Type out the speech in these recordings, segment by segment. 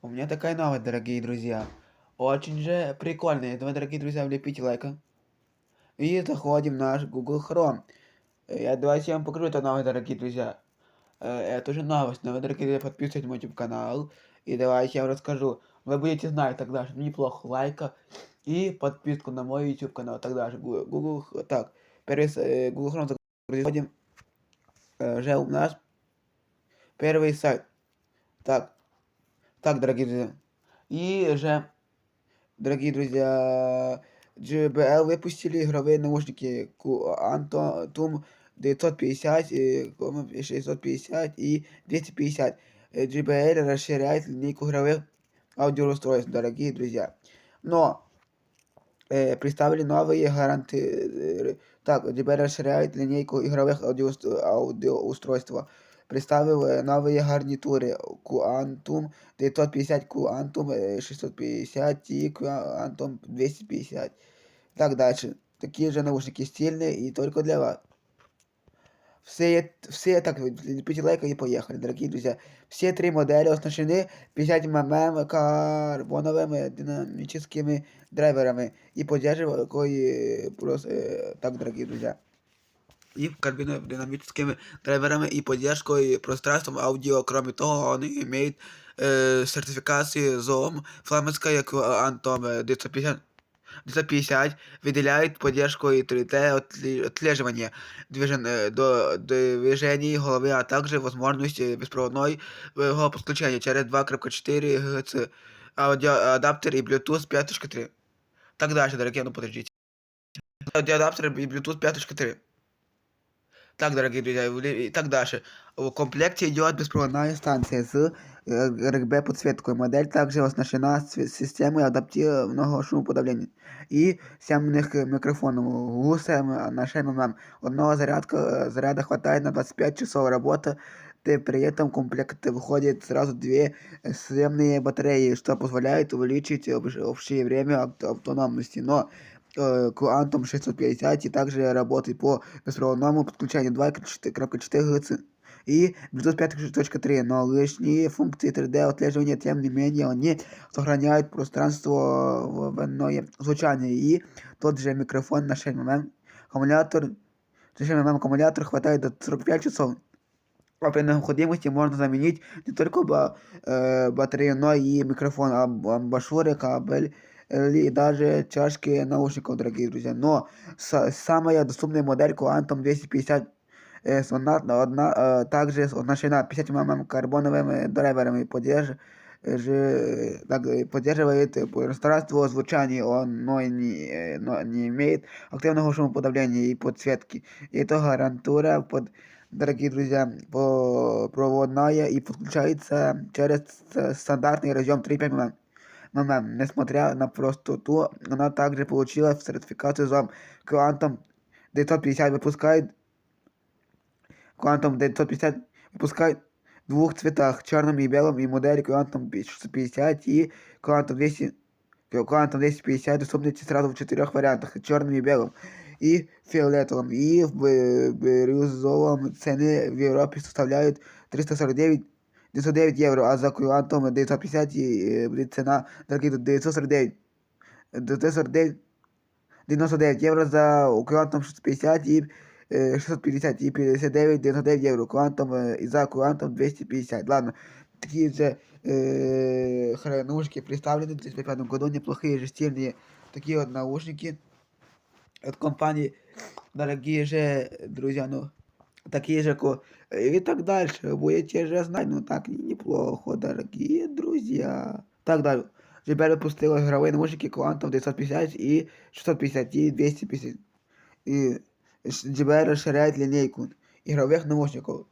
У меня такая новость, дорогие друзья. Очень же прикольная. Давай, дорогие друзья, влепите лайк. И заходим в наш Google Chrome. Э, Я давайте я вам покажу эту новость, дорогие друзья. Э, Это же новость, но вы, дорогие друзья, подписывайтесь на мой YouTube канал. И давайте я вам расскажу. Вы будете знать тогда, что неплохо лайка и подписку на мой YouTube канал. Тогда же Google, так, первый, э, Google Chrome заходим. Э, Же у нас первый сайт. Так, так, дорогие друзья. И же, дорогие друзья, JBL выпустили игровые наушники Antum 950, э, по-моему, 650 и 250. Э, JBL расширяет линейку игровых аудиоустройств, дорогие друзья. Но э, представили новые гаранты... э, Так, JBL расширяет линейку игровых аудиоуст- аудиоустройств. Представив э, новые гарнитуры Quantum 950, Quantum э, 650 и Quantum 250. Так дальше. Такие же наушники стильные и только для вас. Все, все так, лепите лайк и поехали, дорогие друзья. Все три модели оснащены 50 мм карбоновыми динамическими драйверами и поддерживают кое просто э, так, дорогие друзья. И карбинодинамическими драйверами и поддержкой пространством аудио. Кроме того, они имеют э, сертификации ЗОМ, фламандская Антом 950 250 выделяет поддержку и 3D отли- отслеживания движен- э, до движений головы, а также возможность э, беспроводной э, подключения через 2.4 ГГц, аудиоадаптер и Bluetooth 5.3. Так дальше, дорогие, ну подождите. Аудиоадаптер и Bluetooth 5.3. Так, дорогие друзья, и вли- и так дальше. В комплекте идет беспроводная станция с э, RGB подсветкой. Модель также оснащена с- системой адаптивного шумоподавления и семенных э, микрофонов гусем на 6 мм. Одного зарядка, э, заряда хватает на 25 часов работы. Ты при этом в комплект выходит сразу две э, съемные батареи, что позволяет увеличить об- общее время ав- автономности. Но э, Quantum 650 и также работает по беспроводному подключению 2.4 ГГц и Bluetooth 5.3, но лишние функции 3D отслеживания, тем не менее, они сохраняют пространство звучание и тот же микрофон на 6 мм, аккумулятор, 6 мм аккумулятор хватает до 45 часов. А при необходимости можно заменить не только ба- э, батарею, но и микрофон, аб- амбушюры, кабель э, и даже чашки наушников, дорогие друзья. Но са- самая доступная модель Quantum 250 э, с одна, одна, э, также оснащена 50 мм карбоновыми драйверами, поддерж, э, же, так, э, поддерживает э, пространство звучания, он но и не, э, но не имеет активного шумоподавления и подсветки. И это гарантура под дорогие друзья, по- проводная и подключается через с- стандартный разъем 3,5 мм. мм. Несмотря на простоту, она также получила сертификацию ЗОМ. Quantum 950 выпускает Quantum 950 выпускает в двух цветах, черном и белом, и модель Quantum 650 и Quantum 200 Quantum 250 доступны сразу в четырех вариантах, черном и белом, и фиолетовом, и в б- бирюзовом цены в Европе составляют 349 909 евро, а за Quantum 950 и, э, будет цена, дорогие, 949 949 99 евро за Quantum 650 и э, 650 и 59 99 евро Quantum э, и за Quantum 250. Ладно, такие же э, хра- наушники представлены в 2005 году, неплохие же стильные такие вот наушники от компании, дорогие же друзья, ну такие же ко- и так дальше. Будете же знать, ну так неплохо, дорогие друзья. Так далее. JBL выпустила игровые наушники Quantum 950 и 650 и 250. И JBL расширяет линейку игровых наушников.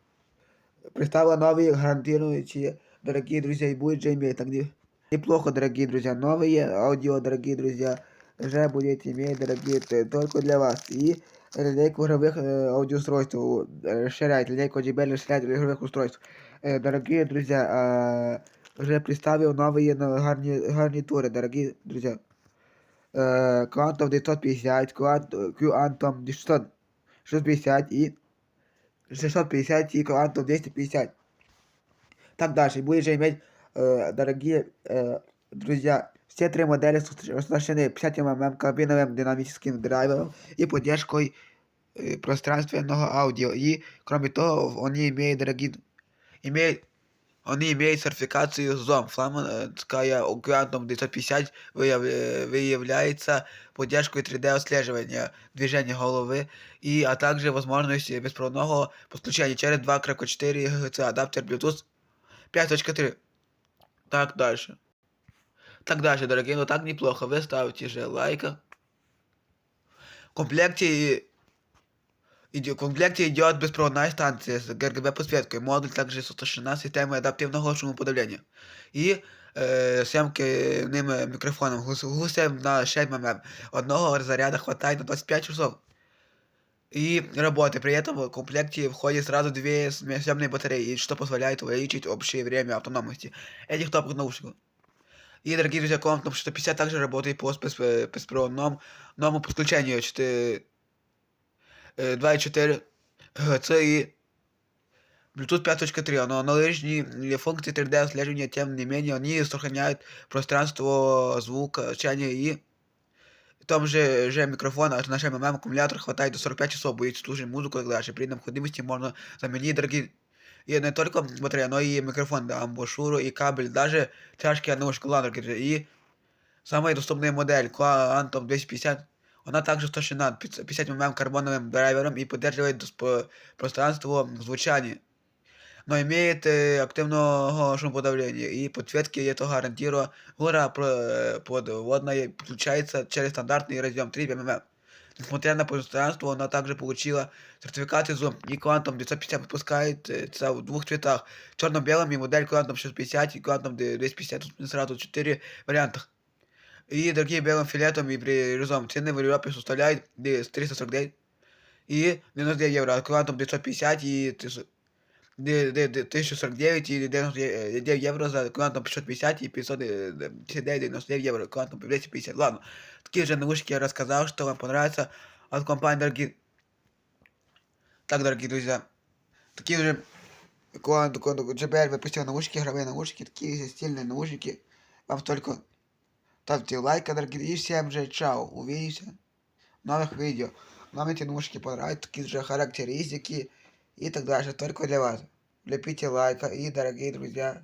Представила новые гарантирующие, дорогие друзья, и будет же иметь так не- неплохо, дорогие друзья. Новые аудио, дорогие друзья, уже будете иметь, дорогие, т- только для вас. И линейку игровых э, аудиоустройств э, расширяет, линейку JBL расширяет игровых устройств. Э, дорогие друзья, а, уже представил новые на- гарни- гарнитуры, дорогие друзья. Э, Quantum 950, Quantum, Quantum 600, 650 и 650 и Quantum 250. Так дальше. Будет же иметь э, дорогие э, друзья, все три модели с- оснащены 50 мм кабиновым динамическим драйвером и поддержкой э, пространственного аудио. И, кроме того, они имеют, дорогие, имеют, они имеют сертификацию ЗОМ. Фламандская Quantum 950 выяв- э, выявляется поддержкой 3D-отслеживания движения головы, и, а также возможность беспроводного подключения через 2.4 ГГц адаптер Bluetooth 5.3. Так дальше. Так дальше, дорогие, ну так неплохо. Вы ставите же лайка. В комплекте иде- в комплекте идет беспроводная станция с ГРГБ подсветкой. Модуль также оснащена системой адаптивного шумоподавления. И э, съемким микрофоном гус- гусем на 6 мм. Одного заряда хватает на 25 часов. И работы. При этом в комплекте входит сразу две сме- съемные батареи, и что позволяет увеличить общее время автономности этих топовых наушников. И, дорогие друзья, Quantum 650 также работает по спец- э, беспроводному новому подключению 4, э, 2.4 ГГц и Bluetooth 5.3. Но наличные функции 3D отслеживания, тем не менее, они сохраняют пространство звука, звучания и в том же, же микрофон аж на 6 мм аккумулятор хватает до 45 часов, будет слушать музыку и так дальше. При необходимости можно заменить дорогие и не только батарея, но и микрофон, да, амбушюру и кабель, даже тяжкие наушники, ладно, дорогие. И самая доступная модель Quantum 250, она также оснащена 50 мм карбоновым драйвером и поддерживает досп- пространство звучания. Но имеет э, активного шумоподавления и подсветки это гарантирует гора про- подводная подключается через стандартный разъем 3 мм. Несмотря на пространство, она также получила сертификат Zoom. И Quantum 950 выпускается в двух цветах. Черно-белом и модель Quantum 650 и Quantum 250. Тут сразу 4 вариантах. И другие белым филетом и прирезом. Цены в Европе составляют 349 и 99 евро. А Quantum 950 и 1049 и 99 евро за Quantum 550 и 559 99 евро Quantum 250. Ладно, такие же наушники я рассказал, что вам понравится от компании дорогие. Так, дорогие друзья, такие же Quantum, Quantum, JBL выпустил наушники, игровые наушники, такие же стильные наушники. Вам только ставьте лайк, дорогие, и всем же чао, увидимся в новых видео. Вам эти наушники понравятся, такие же характеристики и так дальше, только для вас. Лепите лайка и, дорогие друзья,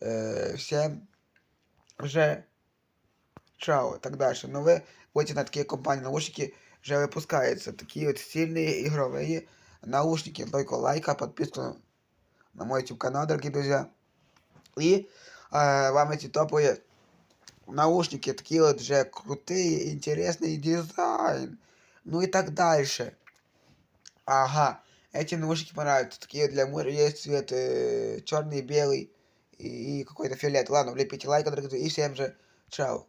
э, всем уже чао и так дальше. Но вы будете на такие компании наушники уже выпускаются. Такие вот стильные игровые наушники. Только лайка, подписку на мой YouTube канал, дорогие друзья. И э, вам эти топовые наушники, такие вот же крутые, интересный дизайн. Ну и так дальше. Ага. Эти наушники понравятся. Такие для моря есть цвет э, черный, белый и, и какой-то фиолет. Ладно, влепите лайк, дорогие друзья, и всем же чао.